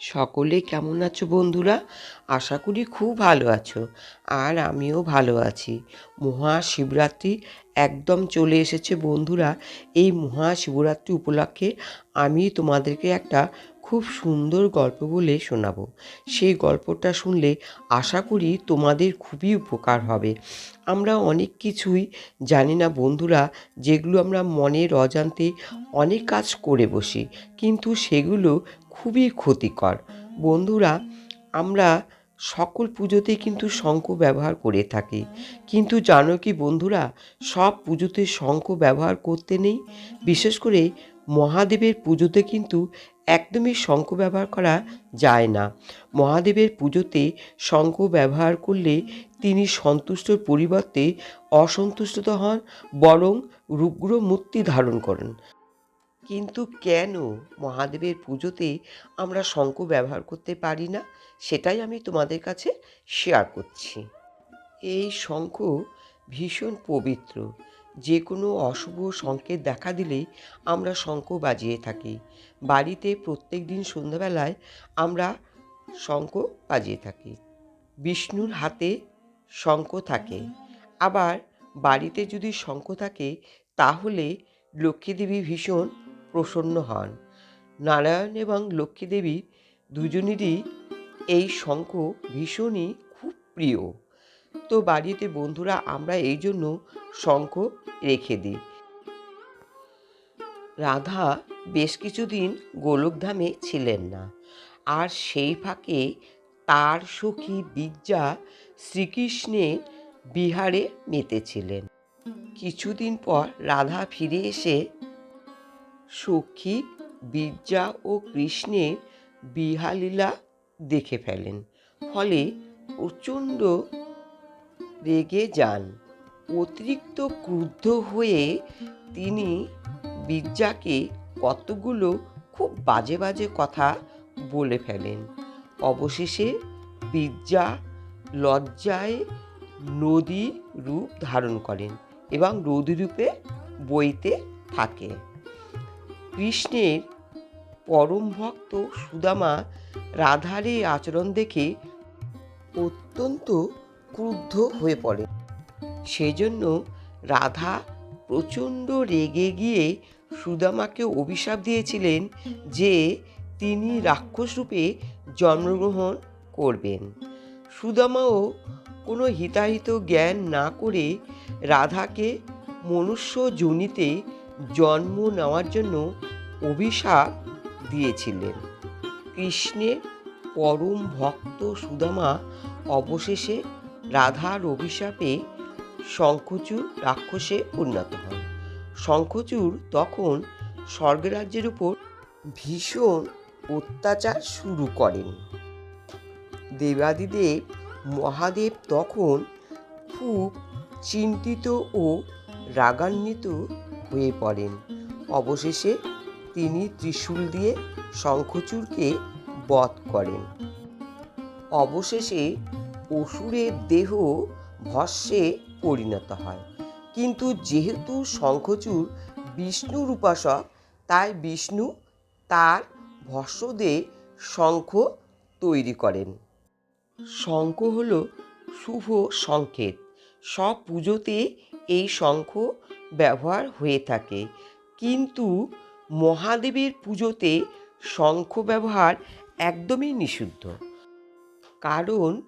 সকলে কেমন আছো বন্ধুরা? আশা করি খুব ভালো আছো, আর আমিও ভালো আছি। মহাশিবরাত্রি একদম চলে এসেছে বন্ধুরা। এই মহাশিবরাত্রি উপলক্ষে আমি তোমাদেরকে একটা খুব সুন্দর গল্প বলে শোনাবো। সেই গল্পটা শুনলে আশা করি তোমাদের খুবই উপকার হবে। আমরা অনেক কিছুই জানি না বন্ধুরা, যেগুলো আমরা মনের অজান্তে অনেক কাজ করে বসি, কিন্তু সেগুলো খুবই ক্ষতিকর। বন্ধুরা, আমরা সকল পুজোতে কিন্তু শঙ্খ ব্যবহার করে থাকি। কিন্তু জানো কি বন্ধুরা, সব পুজোতে শঙ্খ ব্যবহার করতে নেই। বিশেষ করে মহাদেবের পুজোতে কিন্তু একদমই শঙ্খ ব্যবহার করা যায় না। মহাদেবের পুজোতে শঙ্খ ব্যবহার করলে তিনি সন্তুষ্টর পরিবর্তে অসন্তুষ্ট হন, বরং রুগ্র মূর্তি ধারণ করেন। কিন্তু কেন মহাদেবের পুজোতে আমরা শঙ্খ ব্যবহার করতে পারি না? সেটাই আমি তোমাদের কাছে শেয়ার করছি। এই শঙ্খ ভীষণ পবিত্র। যে কোনো অশুভ সংকেত দেখা দিলেই আমরা শঙ্খ বাজিয়ে থাকি। বাড়িতে প্রত্যেক দিন সন্ধ্যাবেলায় আমরা শঙ্খ বাজিয়ে থাকি। বিষ্ণুর হাতে শঙ্খ থাকে। আবার বাড়িতে যদি শঙ্খ থাকে, তাহলে লক্ষ্মীদেবী ভীষণ প্রসন্ন হন। নারায়ণ এবং লক্ষ্মীদেবী দুজনেরই এই শঙ্খ ভীষণই খুব প্রিয়। তো বাড়িতে বন্ধুরা আমরা এই জন্য শঙ্খ রেখে দিই। রাধা বেশ কিছুদিন গোলকধামে ছিলেন না। আর সেই ফাঁকে তার সখী বিদ্যা শ্রীকৃষ্ণের বিহারে মেতেছিলেন। কিছুদিন পর রাধা ফিরে এসে সখী বিদ্যা ও কৃষ্ণের বিহালীলা দেখে ফেলেন। ফলে প্রচণ্ড রেগে যান। অতিরিক্ত ক্রুদ্ধ হয়ে তিনি বিদ্যাকে কতগুলো খুব বাজে বাজে কথা বলে ফেলেন। অবশেষে বিদ্যা লজ্জায় নদী রূপ ধারণ করেন এবং নদী রূপে বইতে থাকে। কৃষ্ণের পরম ভক্ত সুদামা রাধার এই আচরণ দেখে অত্যন্ত ক্রুদ্ধ হয়ে পড়ে। সেজন্য রাধা প্রচণ্ড রেগে গিয়ে সুদামাকে অভিশাপ দিয়েছিলেন যে তিনি রাক্ষস রূপে জন্মগ্রহণ করবেন। সুদামাও কোনো হিতাহিত জ্ঞান না করে রাধাকে মনুষ্য জনিতে জন্ম নেওয়ার জন্য অভিশাপ দিয়েছিলেন। কৃষ্ণের পরম ভক্ত সুদামা অবশেষে রাধার অভিশাপে শঙ্খচূড় রাক্ষসে পরিণত হন শঙ্খচূড় তখন স্বর্গরাজ্যের উপর ভীষণ অত্যাচার শুরু করেন। দেবাদিদেব মহাদেব তখন খুব চিন্তিত ও রাগান্বিত হয়ে পড়েন। অবশেষে তিনি ত্রিশূল দিয়ে শঙ্খচূড়কে বধ করেন। অবশেষে অসুরের দেহ ভস্যে পরিণত হয়। কিন্তু যেহেতু শঙ্খচূড় বিষ্ণুর উপাসক তাই বিষ্ণু তার ভস্যদে শঙ্খ তৈরি করেন। শঙ্খ হল শুভ সংকেত। সব পুজোতে এই শঙ্খ ব্যবহার হয়ে থাকে। কিন্তু মহাদেবের পুজোতে শঙ্খ ব্যবহার একদমই নিষিদ্ধ। কারণ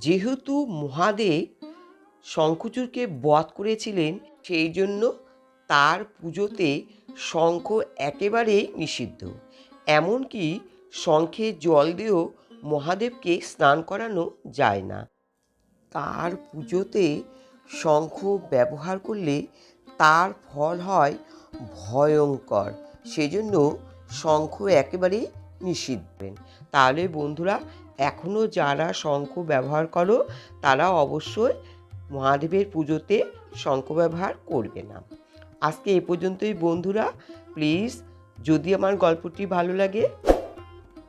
যেহেতু মহাদেব শঙ্খচূড়কে বধ করেছিলেন, সেই জন্য তার পুজোতে শঙ্খ একেবারেই নিষিদ্ধ। এমনকি শঙ্খে জল দিয়েও মহাদেবকে স্নান করানো যায় না। তার পুজোতে শঙ্খ ব্যবহার করলে তার ফল হয় ভয়ঙ্কর। সেজন্য শঙ্খ একেবারেই নিষিদ্ধ। তাহলে বন্ধুরা এখনও যারা শঙ্খ ব্যবহার করো, তারা অবশ্যই মহাদেবের পুজোতে শঙ্খ ব্যবহার করবে না। আজকে এ পর্যন্তই বন্ধুরা। প্লিজ, যদি আমার গল্পটি ভালো লাগে,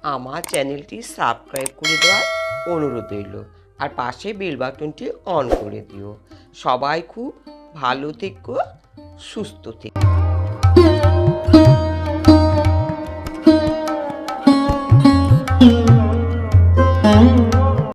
আমার চ্যানেলটি সাবস্ক্রাইব করে দেওয়ার অনুরোধ রইল। আর পাশে বেল বাটনটি অন করে দিও। সবাই খুব ভালো থেকো, সুস্থ থেকো।